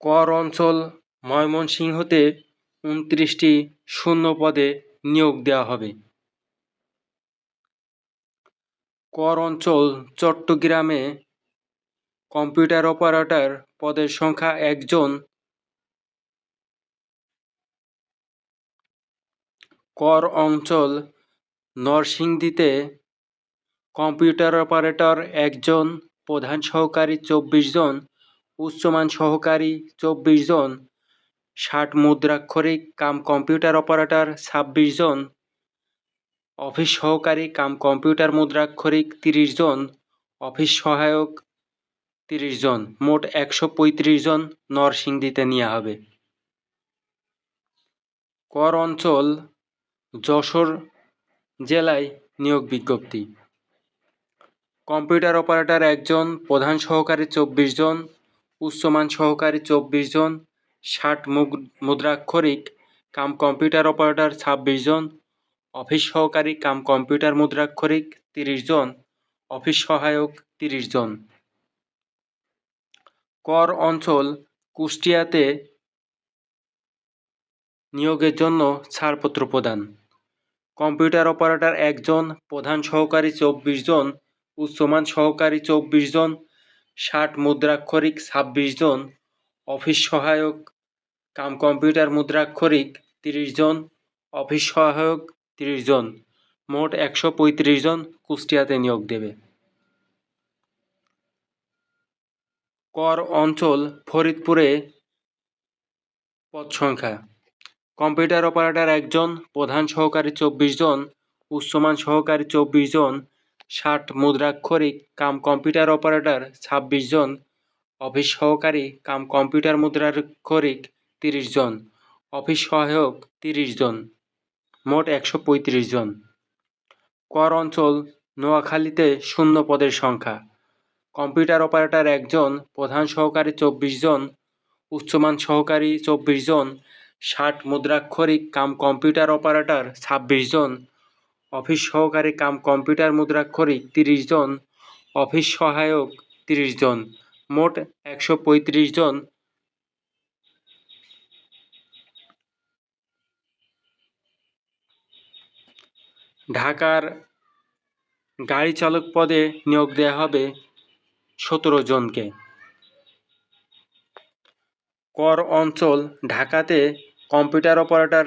কর অঞ্চল ময়মনসিংহতে উনত্রিশটি শূন্য পদে নিয়োগ দেওয়া হবে। কর অঞ্চল চট্টগ্রামে কম্পিউটার অপারেটর পদের সংখ্যা একজন। কর অঞ্চল নরসিংদীতে কম্পিউটার অপারেটর একজন, প্রধান সহকারী চব্বিশ জন উচ্চমান সহকারী চব্বিশ জন, ষাট মুদ্রাক্ষরিক কাম কম্পিউটার অপারেটর ছাব্বিশ জন, অফিস সহকারী কাম কম্পিউটার মুদ্রাক্ষরিক তিরিশ জন, অফিস সহায়ক তিরিশ জন, মোট একশো পঁয়ত্রিশ জন নরসিংদীতে নেওয়া হবে। কর অঞ্চল, যশোর জেলায় নিয়োগ বিজ্ঞপ্তি। কম্পিউটার অপারেটর একজন, প্রধান সহকারী চব্বিশ জন উচ্চমান সহকারী চব্বিশ জন, ষাট মুদ্রাক্ষরিক কাম কম্পিউটার অপারেটর ছাব্বিশ জন, অফিস সহকারী কাম কম্পিউটার মুদ্রাক্ষরিক তিরিশ জন, অফিস সহায়ক তিরিশ জন। কর অঞ্চল কুষ্টিয়াতে নিয়োগের জন্য ছাড়পত্র প্রদান। কম্পিউটার অপারেটর একজন, প্রধান সহকারী চব্বিশ জন, উচ্চমান সহকারী চব্বিশ জন ষাট মুদ্রাক্ষরিক, ছাব্বিশ জন অফিস সহায়ক, কাম কম্পিউটার মুদ্রাক্ষরিক, তিরিশ জন অফিস সহায়ক, তিরিশ জন। মোট একশো পঁয়ত্রিশ জন কুষ্টিয়াতে নিয়োগ দেবে। কর অঞ্চল ফরিদপুরে পদ সংখ্যা। কম্পিউটার অপারেটর একজন, প্রধান সহকারী চব্বিশ জন, উচ্চমান সহকারী চব্বিশ জন ষাট মুদ্রাক্ষরিক কাম কম্পিউটার অপারেটর ছাব্বিশ জন, অফিস সহকারী কাম কম্পিউটার মুদ্রাক্ষরিক তিরিশ জন, অফিস সহায়ক তিরিশ জন, মোট একশো পঁয়ত্রিশ জন। কর অঞ্চল নোয়াখালীতে শূন্য পদের সংখ্যা। কম্পিউটার অপারেটর একজন, প্রধান সহকারী চব্বিশ জন, উচ্চমান সহকারী চব্বিশ জন, ষাট মুদ্রাক্ষরিক কাম কম্পিউটার অপারেটর ছাব্বিশ জন অফিস সহকারী কাম কম্পিউটার মুদ্রাক্ষরিক তিরিশ জন, অফিস সহায়ক তিরিশ জন, মোট একশো পঁয়ত্রিশ জন। ঢাকার গাড়ি চালক পদে নিয়োগ দেওয়া হবে সতেরো জনকে। কর অঞ্চল ঢাকাতে কম্পিউটার অপারেটর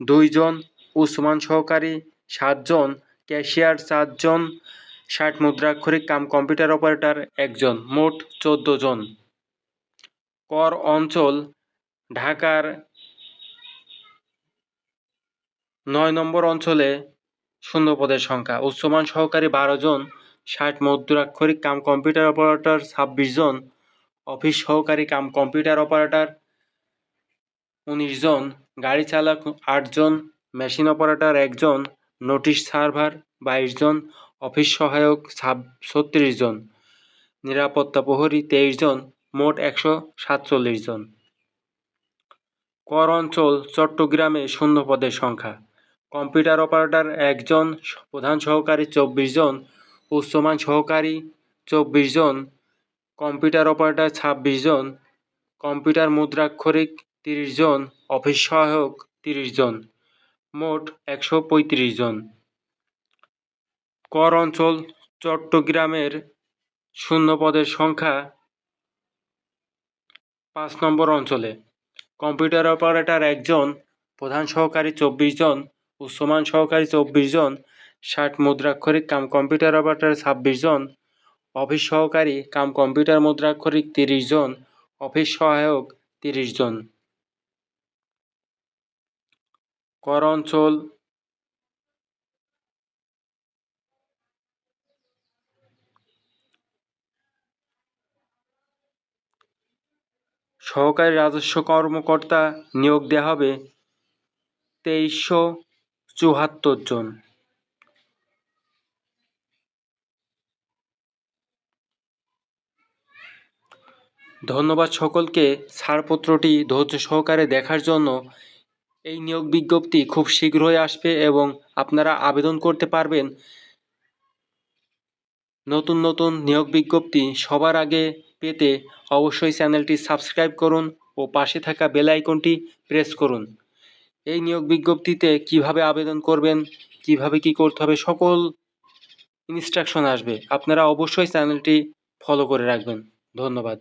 দুইজন উসমান সহকারী সাতজন ক্যাশিয়ার, সাতজন ষাট মুদ্রাক্ষরিক কাম কম্পিউটার অপারেটর, একজন, মোট চোদ্দ জন কর অঞ্চল, ঢাকার নয় নম্বর অঞ্চলে শূন্য পদের সংখ্যা। উচ্চমান সহকারী বারো জন ষাট মুদ্রাক্ষরিক কাম কম্পিউটার অপারেটর ছাব্বিশ জন অফিস সহকারী কাম কম্পিউটার অপারেটর উনিশ জন গাড়ি চালক, আটজন। মেশিন অপারেটর, একজন। নোটিশ সার্ভার বাইশ জন, অফিস সহায়ক ছাব ছত্রিশ জন, নিরাপত্তা প্রহরী তেইশ জন, মোট একশো সাতচল্লিশ জন। কর অঞ্চল চট্টগ্রামে শূন্য পদের সংখ্যা। কম্পিউটার অপারেটর একজন প্রধান সহকারী চব্বিশ জন, উচ্চমান সহকারী চব্বিশ জন, কম্পিউটার অপারেটর ছাব্বিশ জন, কম্পিউটার মুদ্রাক্ষরিক তিরিশ জন, অফিস সহায়ক তিরিশ জন। মোট একশো পঁয়ত্রিশ জন। কর অঞ্চল চট্টগ্রামের শূন্য পদের সংখ্যা পাঁচ নম্বর অঞ্চলে। কম্পিউটার অপারেটর একজন, প্রধান সহকারী চব্বিশ জন, উচ্চমান সহকারী চব্বিশ জন, ষাট মুদ্রাক্ষরিক কাম কম্পিউটার অপারেটর ছাব্বিশ জন, অফিস সহকারী কাম কম্পিউটার মুদ্রাক্ষরিক তিরিশ জন, অফিস সহায়ক তিরিশ জন। কর অঞ্চল। সহকারী রাজস্ব কর্মকর্তা নিয়োগ দেওয়া হবে তেইশশো চুহাত্তর জন। ধন্যবাদ সকলকে। ছাড়পত্রটি ধৈর্য সহকারে দেখার জন্য এই নিয়োগ বিজ্ঞপ্তি খুব শীঘ্রই আসবে এবং আপনারা আবেদন করতে পারবেন। নতুন নতুন নিয়োগ বিজ্ঞপ্তি সবার আগে পেতে অবশ্যই চ্যানেলটি সাবস্ক্রাইব করুন ও পাশে থাকা বেল আইকনটি প্রেস করুন। এই নিয়োগ বিজ্ঞপ্তিতে কীভাবে আবেদন করবেন, কীভাবে কি করতে হবে, সকল ইনস্ট্রাকশন আসবে। আপনারা অবশ্যই চ্যানেলটি ফলো করে রাখবেন। ধন্যবাদ।